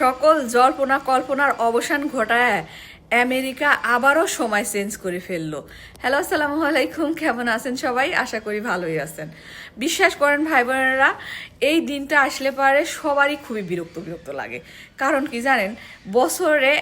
সকল জল্পনা কল্পনার অবসান ঘটায় আমেরিকা আবারও সময় চেঞ্জ করে ফেলল। হ্যালো, আসসালামু আলাইকুম, কেমন আছেন সবাই? আশা করি ভালোই আছেন। বিশ্বাস করেন ভাই বোনেরা এই দিনটা আসলে পারে সবারই খুবই বিরক্ত বিরক্ত লাগে। কারণ কি জানেন? বছরে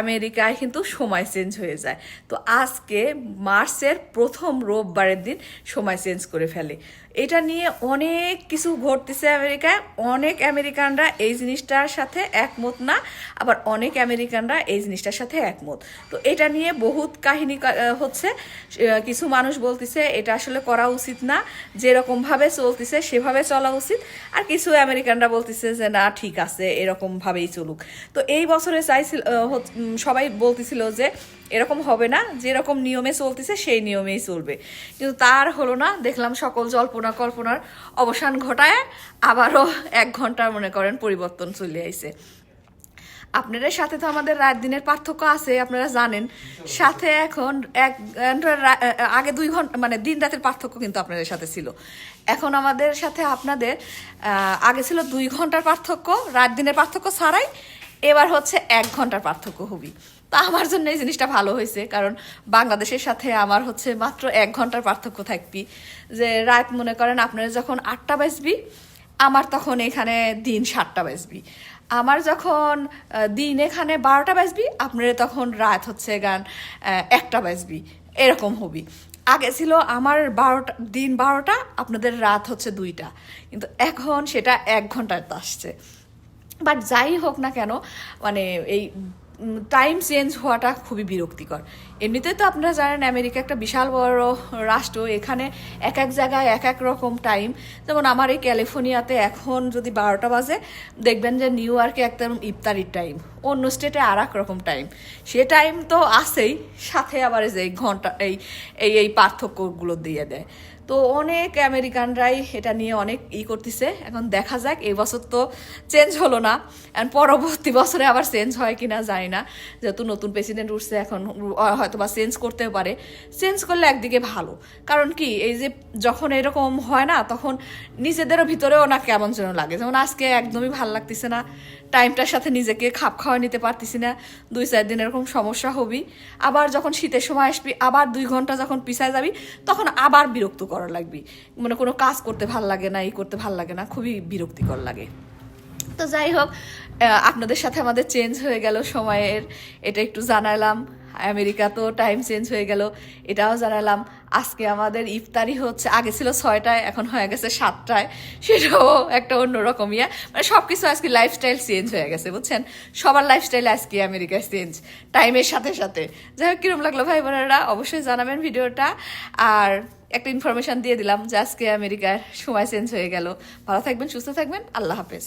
আমেরিকায় কিন্তু সময় চেঞ্জ হয়ে যায়। তো আজকে মার্চের প্রথম রোববারের দিন সময় চেঞ্জ করে ফেলে। এটা নিয়ে অনেক কিছু ঘটতেছে আমেরিকায়। অনেক আমেরিকানরা এই জিনিসটার সাথে একমত না, আবার অনেক আমেরিকানরা এই জিনিসটার সাথে একমত। তো এটা নিয়ে বহুত কাহিনী হচ্ছে। কিছু মানুষ বলতেছে, এটা আসলে করা উচিত না। যেরকম ভাবে চলতেছে, সেভাবে চলা উচিত। আর কিছু আমেরিকানরা বলতেছে যে, না, ঠিক আছে এরকম ভাবেই চলুক। তো এই বছরে চাইছিল সবাই বলতেছিল যে এরকম হবে না, যেরকম নিয়মে চলতেছে সেই নিয়মেই চলবে। কিন্তু তার হলো না, দেখলাম সকল জল্পনা কল্পনার অবসান ঘটায়, আবারও এক ঘণ্টা মনে করেন পরিবর্তন চলে আইছে। আপনাদের সাথে তো আমাদের রাত দিনের পার্থক্য আছে, আপনারা জানেন। সাথে এখন এক আগে দুই ঘণ্টা মানে দিন রাতের পার্থক্য কিন্তু আপনাদের সাথে ছিল। এখন আমাদের সাথে আপনাদের আগে ছিল দুই ঘণ্টার পার্থক্য, রাত দিনের পার্থক্য ছাড়াই এবার হচ্ছে এক ঘণ্টার পার্থক্য হবি। তা আমার জন্য এই জিনিসটা ভালো হয়েছে, কারণ বাংলাদেশের সাথে আমার হচ্ছে মাত্র এক ঘণ্টার পার্থক্য থাকবি। যে রাত মনে করেন আপনারা যখন আটটা বাজবি, আমার তখন এখানে দিন সাতটা বাজবি। আমার যখন দিন এখানে বারোটা বাজবি, আপনার তখন রাত হচ্ছে গান একটা বাজবি। এরকম হবি। আগে ছিল আমার বারোটা, দিন বারোটা, আপনাদের রাত হচ্ছে দুইটা। কিন্তু এখন সেটা এক ঘন্টায় আসছে। বাট যাই হোক না কেন মানে এই টাইম চেঞ্জ হওয়াটা খুবই বিরক্তিকর। এমনিতে তো আপনারা জানেন, আমেরিকা একটা বিশাল বড় রাষ্ট্র, এখানে এক এক জায়গায় এক এক রকম টাইম যেমন আমার এই ক্যালিফোর্নিয়াতে এখন যদি বারোটা বাজে, দেখবেন যে নিউ ইয়র্কে একদম ইফতারির টাইম অন্য স্টেটে আর এক রকম টাইম সে টাইম তো আছেই, সাথে আবার যে ঘণ্টা, এই এই এই পার্থক্যগুলো দিয়ে দেয়। তো অনেক আমেরিকানরাই এটা নিয়ে অনেক ই করতেছে। এখন দেখা যাক, এই বছর তো চেঞ্জ হলো না। এখন পরবর্তী বছরে আবার চেঞ্জ হয় কিনা জানি না, যেহেতু নতুন প্রেসিডেন্ট উঠছে এখন হয়তো বা চেঞ্জ করতে পারে। চেঞ্জ করলে একদিকে ভালো। কারণ কি, এই যে যখন এরকম হয় না, তখন নিজেদেরও ভিতরেও না কেমন যেন লাগে। যেমন আজকে একদমই ভালো লাগতেছে না। টাইমটার সাথে নিজেকে খাপ খাওয়া নিতে পারতেছি না। দুই চার দিন এরকম সমস্যা হবি। আবার যখন শীতের সময় আসবি, আবার দুই ঘণ্টা যখন পিছায় যাবি, তখন আবার বিরক্ত করা লাগবি। মানে কোনো কাজ করতে ভালো লাগে না এই করতে ভালো লাগে না, খুবই বিরক্তিকর লাগে। তো যাই হোক আপনাদের সাথে আমাদের চেঞ্জ হয়ে গেল সময়ের, এটা একটু জানালাম। আমেরিকা তো টাইম চেঞ্জ হয়ে গেল, এটাও জানালাম। আজকে আমাদের ইফতারি হচ্ছে, আগে ছিল ছয়টায়, এখন হয়ে গেছে সাতটায়। সেটাও একটা অন্যরকম ইয়া মানে সব কিছু আজকে লাইফস্টাইল চেঞ্জ হয়ে গেছে, বুঝছেন? সবার লাইফস্টাইল আজকে আমেরিকায় চেঞ্জ টাইমের সাথে সাথে। যাই হোক, কিরম লাগল ভাই বোনেরা? অবশ্যই জানাবেন ভিডিওটা। আর একটা ইনফরমেশন দিয়ে দিলাম যে আজকে আমেরিকার সময় চেঞ্জ হয়ে গেল। ভালো থাকবেন, সুস্থ থাকবেন, আল্লাহ হাফেজ।